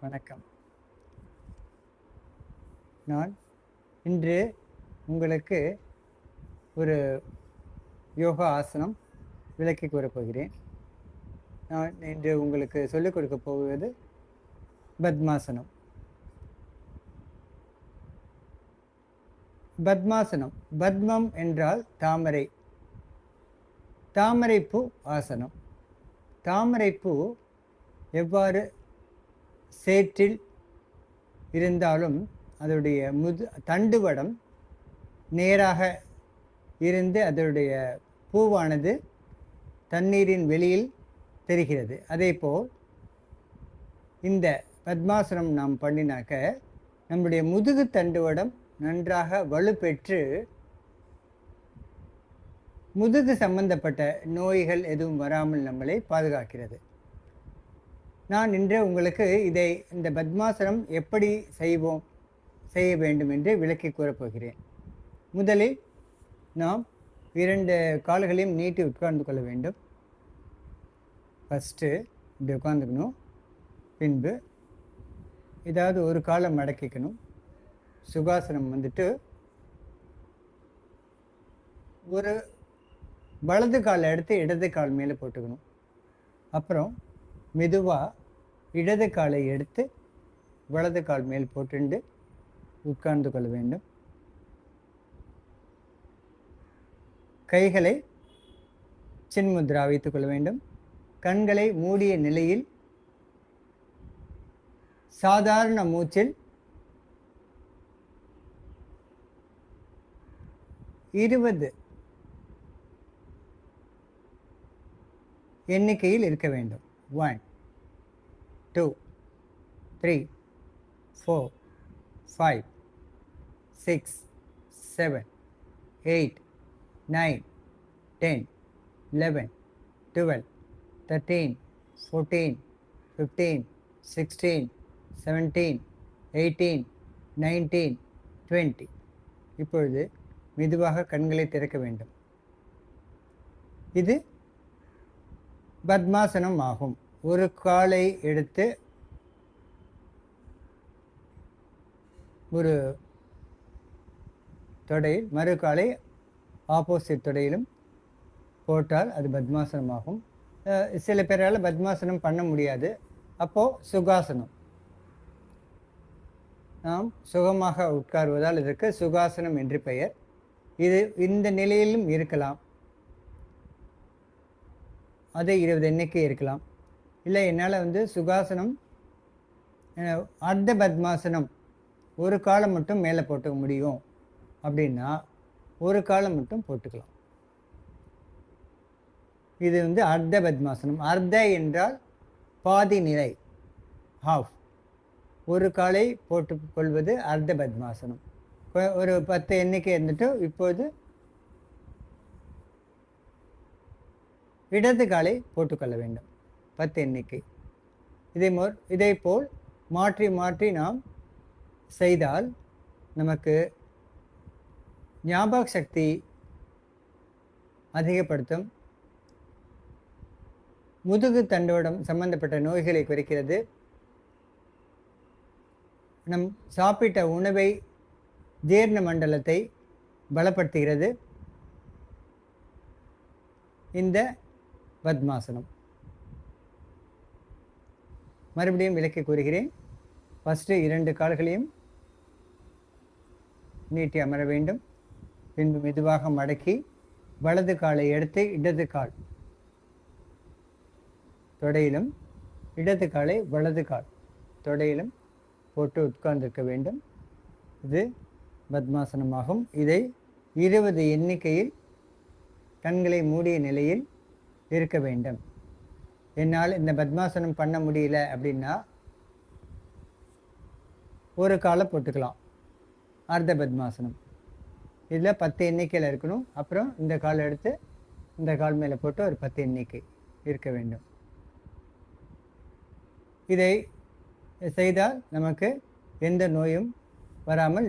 வணக்கம். நான் இன்று உங்களுக்கு ஒரு யோகா ஆசனம் விளக்கி கூறப்போகிறேன் நான் இன்று உங்களுக்கு சொல்லிக் கொடுக்க போவது பத்மாசனம். பத்மாசனம் பத்மம் என்றால் தாமரை. தாமரைப்பூ ஆசனம். தாமரைப்பூ எவ்வாறு சேற்றில் இருந்தாலும் அதனுடைய முது தண்டுவடம் நேராக இருந்து அதனுடைய பூவானது தண்ணீரின் வெளியில் தெரிகிறது. அதேபோல் இந்த பத்மாசனம் நாம் பண்ணினாக்க நம்முடைய முதுகு தண்டுவடம் நன்றாக வலுப்பெற்று முதுகு சம்பந்தப்பட்ட நோய்கள் எதுவும் வராமல் நம்மளை பாதுகாக்கிறது. நான் இன்று உங்களுக்கு இதை இந்த பத்மாசனம் எப்படி செய்வோம் செய்ய வேண்டும் என்று விளக்கி கூறப்போகிறேன் முதலில் நாம் இரண்டு கால்களையும் நீட்டி உட்கார்ந்து கொள்ள வேண்டும். ஃபஸ்ட்டு இப்படி உட்காந்துக்கணும் பின்பு ஏதாவது ஒரு காலை மடக்கிக்கணும். சுகாசனம் வந்துட்டு ஒரு வலது காலை எடுத்து இடது கால் மேலே போட்டுக்கணும். அப்புறம் மெதுவாக இடது காலை எடுத்து வலது கால் மேல் போட்டுண்டு உட்கார்ந்து கொள்ள வேண்டும். கைகளை சின்முத்ரா வைத்துக் கொள்ள வேண்டும். கண்களை மூடிய நிலையில் சாதாரண மூச்சில் இருபது எண்ணிக்கையில் இருக்க வேண்டும். One two three four five six seven eight nine ten eleven twelve thirteen fourteen fifteen sixteen seventeen eighteen nineteen twenty. இப்பொழுது மெதுவாக கண்களை திறக்க வேண்டும். இது பத்மாசனம் ஆகும் ஒரு காலை எடுத்து ஒரு தொடையில் மறு காலை ஆப்போசிட் தொடையிலும் போட்டால் அது பத்மாசனம் ஆகும் சில பேரால் பத்மாசனம் பண்ண முடியாது. அப்போது சுகாசனம். நாம் சுகமாக உட்காருவதால் இதற்கு சுகாசனம் என்று பெயர். இது இந்த நிலையிலும் இருக்கலாம். அது இருபது எண்ணிக்கை இருக்கலாம். இல்லை என்னால் வந்து சுகாசனம் அர்த்த பத்மாசனம் ஒரு காலம் மட்டும் மேலே போட்டுக்க முடியும் அப்படின்னா ஒரு காலம் மட்டும் போட்டுக்கலாம். இது வந்து அர்த்த பத்மாசனம். அர்த்த என்றால் பாதி நிலை ஹாஃப் ஒரு காலை போட்டு கொள்வது அர்த்த பத்மாசனம். இப்போ ஒரு பத்து எண்ணிக்கை இருந்துட்டு இப்போது இடது காலை போட்டுக்கொள்ள வேண்டும். பத்து எண்ணிக்கை. இதே மோர் இதே போல் மாற்றி மாற்றி நாம் செய்தால் நமக்கு ஞாபக சக்தி அதிகப்படுத்தும். முதுகு தண்டோடம் சம்பந்தப்பட்ட நோய்களை குறைக்கிறது. நம் சாப்பிட்ட உணவை ஜீரண மண்டலத்தை பலப்படுத்துகிறது. இந்த பத்மாசனம். மறுபடியும் விளக்கி கூறுகிறேன். ஃபஸ்ட்டு இரண்டு கால்களையும் நீட்டி அமர வேண்டும். பின்பு மெதுவாக மடக்கி வலது காலை எடுத்து இடது கால் தொடையிலும் இடது காலை வலது கால் தொடையிலும் போட்டு உட்கார்ந்திருக்க வேண்டும். இது பத்மாசனமாகும். இதை இருபது எண்ணிக்கையில் கண்களை மூடிய நிலையில் இருக்க வேண்டும். என்னால் இந்த பத்மாசனம் பண்ண முடியல அப்படின்னா ஒரு காலை போட்டுக்கலாம். அர்த்த பத்மாசனம். இதில் பத்து எண்ணிக்கையில் இருக்கணும். அப்புறம் இந்த கால் எடுத்து இந்த கால் மேலே போட்டு ஒரு பத்து எண்ணிக்கை இருக்க வேண்டும். இதை செய்தால் நமக்கு எந்த நோயும் வராமல்